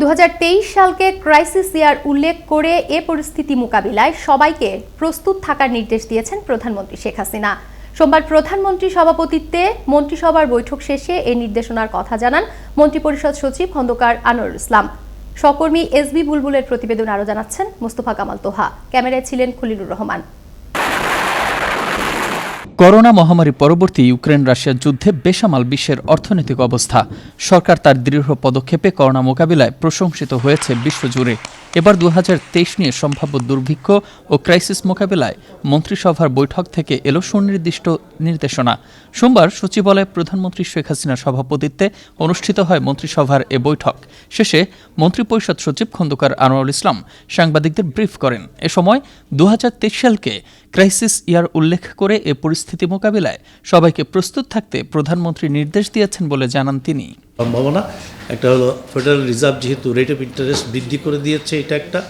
দু হাজার তেইশ সালকে ক্রাইসিস ইয়ার উল্লেখ করে এ পরিস্থিতি মোকাবিলায় সবাইকে প্রস্তুত থাকার নির্দেশ দিয়েছেন প্রধানমন্ত্রী শেখ হাসিনা। সোমবার প্রধানমন্ত্রী সভাপতিত্বে মন্ত্রিসভার বৈঠক শেষে এ নির্দেশনার কথা জানান মন্ত্রিপরিষদ সচিব খন্দকার আনোয়ার ইসলাম। সহকর্মী এসবি বুলবুলের প্রতিবেদন আরও জানাচ্ছেন মোস্তফা কামাল তোহা। ক্যামেরায় ছিলেন খলিলুর রহমান। করোনা মহামারী পরবর্তী ইউক্রেন রাশিয়ার যুদ্ধে বেসামাল বিশ্বের অর্থনৈতিক অবস্থা। সরকার তার দৃঢ় পদক্ষেপে করোনা মোকাবিলায় প্রশংসিত হয়েছে বিশ্বজুড়ে। এবার দু হাজার তেইশ নিয়ে সম্ভাব্য দুর্ভিক্ষ ও ক্রাইসিস মোকাবিলায় মন্ত্রিসভার বৈঠক থেকে এলো সুনির্দিষ্ট নির্দেশনা। সোমবার সচিবালয়ে প্রধানমন্ত্রী শেখ হাসিনার সভাপতিত্বে অনুষ্ঠিত হয় মন্ত্রিসভার এ বৈঠক। শেষে মন্ত্রিপরিষদ সচিব খন্দকার আনোয়ারুল ইসলাম সাংবাদিকদের ব্রিফ করেন। এ সময় দুহাজার তেইশ সালকে ক্রাইসিস ইয়ার উল্লেখ করে এ পরিস্থিতি মোকাবিলায় সবাইকে প্রস্তুত থাকতে প্রধানমন্ত্রী নির্দেশ দিয়েছেন বলে জানান তিনি। সম্ভাবনা। একটা হলো ফেডারেল রিজার্ভ যেহেতু রেট অফ ইন্টারেস্ট বৃদ্ধি করে দিয়েছে, এটা একটা।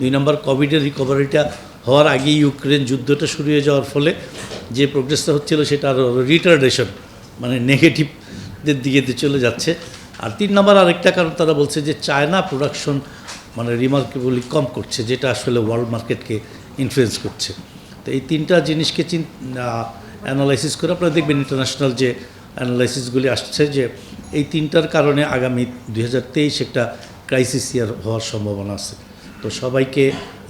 দুই নম্বর কোভিডের রিকভারিটা হওয়ার আগে ইউক্রেন যুদ্ধটা শুরু হয়ে যাওয়ার ফলে যে প্রোগ্রেসটা হচ্ছিল সেটা আরও রিটার্ডেশন মানে নেগেটিভদের দিকে চলে যাচ্ছে। আর তিন নম্বর আরেকটা কারণ তারা বলছে যে চায়না প্রোডাকশন মানে রিমার্কেবলি কম করছে, যেটা আসলে ওয়ার্ল্ড মার্কেটকে ইনফ্লুয়েন্স করছে। তো এই তিনটা জিনিসকে চিন অ্যানালাইসিস করে আপনারা দেখবেন ইন্টারন্যাশনাল যে অ্যানালাইসিসগুলি আসছে যে এই তিনটার কারণে আগামী দুই হাজার তেইশ একটা ক্রাইসিস ইয়ার হওয়ার সম্ভাবনা আছে। তো সবাইকে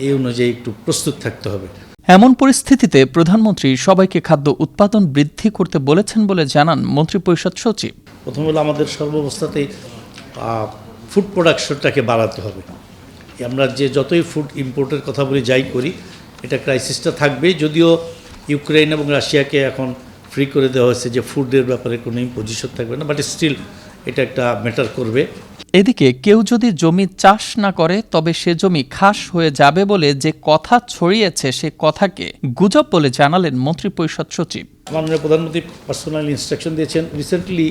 এই অনুযায়ী একটু প্রস্তুত থাকতে হবে। এমন পরিস্থিতিতে প্রধানমন্ত্রী সবাইকে খাদ্য উৎপাদন বৃদ্ধি করতে বলেছেন বলে জানান মন্ত্রিপরিষদ সচিব। প্রথম হলো আমাদের সর্বাবস্থাতেই ফুড প্রোডাকশনটাকে বাড়াতে হবে। আমরা যে যতই ফুড ইম্পোর্টের কথা বলি যাই করি এটা ক্রাইসিসটা থাকবে যদিও ইউক্রেন এবং রাশিয়াকে এখন ফ্রি করে দেওয়া হয়েছে যে ফুডের ব্যাপারে কোনো ইম্পোজিশন থাকবে না বাট স্টিল এটা একটা ম্যাটার করবে। এদিকে কেউ যদি জমি চাষ না করে তবে সে জমি খাস হয়ে যাবে বলে যে কথা ছড়িয়েছে সে কথাকে গুজব বলে জানালেন মন্ত্রিপরিষদ সচিব। মাননীয় প্রধানমন্ত্রী পার্সোনাল ইনস্ট্রাকশন দিয়েছেন। রিসেন্টলি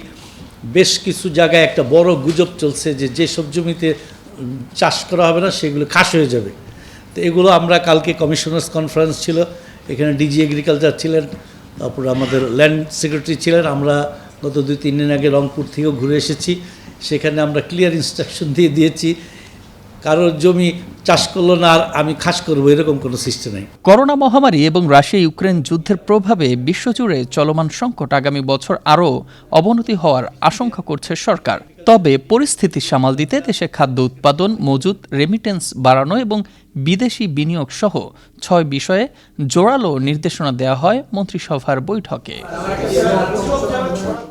বেশ কিছু জায়গায় একটা বড় গুজব চলছে যে যেসব জমিতে চাষ করা হবে না সেগুলো খাস হয়ে যাবে। তো এগুলো আমরা কালকে কমিশনার্স কনফারেন্স ছিল এখানে ডিজি এগ্রিকালচার ছিলেন তারপরে আমাদের ল্যান্ড সেক্রেটারি ছিলেন, আমরা গত দুই, তিন দিন আগে রংপুর থেকেও ঘুরে এসেছি। সেখানে আমরা ক্লিয়ার ইনস্ট্রাকশন দিয়ে দিয়েছি, কারোর জমি চাষ করল না আর আমি খাস করব, এরকম কোনো সিস্টেম নেই। করোনা মহামারী এবং রাশিয়া ইউক্রেন যুদ্ধের প্রভাবে বিশ্বজুড়ে চলমান সংকট আগামী বছর আরও অবনতি হওয়ার আশঙ্কা করছে সরকার। তবে পরিস্থিতি সামাল দিতে দেশে খাদ্য উৎপাদন, মজুত রেমিটেন্স বাড়ানো এবং বিদেশি বিনিয়োগ সহ ছয় বিষয়ে জোরালো নির্দেশনা দেওয়া হয় মন্ত্রিসভার বৈঠকে।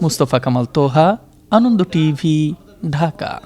মুস্তফা কামাল তোহা, আনন্দ টিভি, ঢাকা।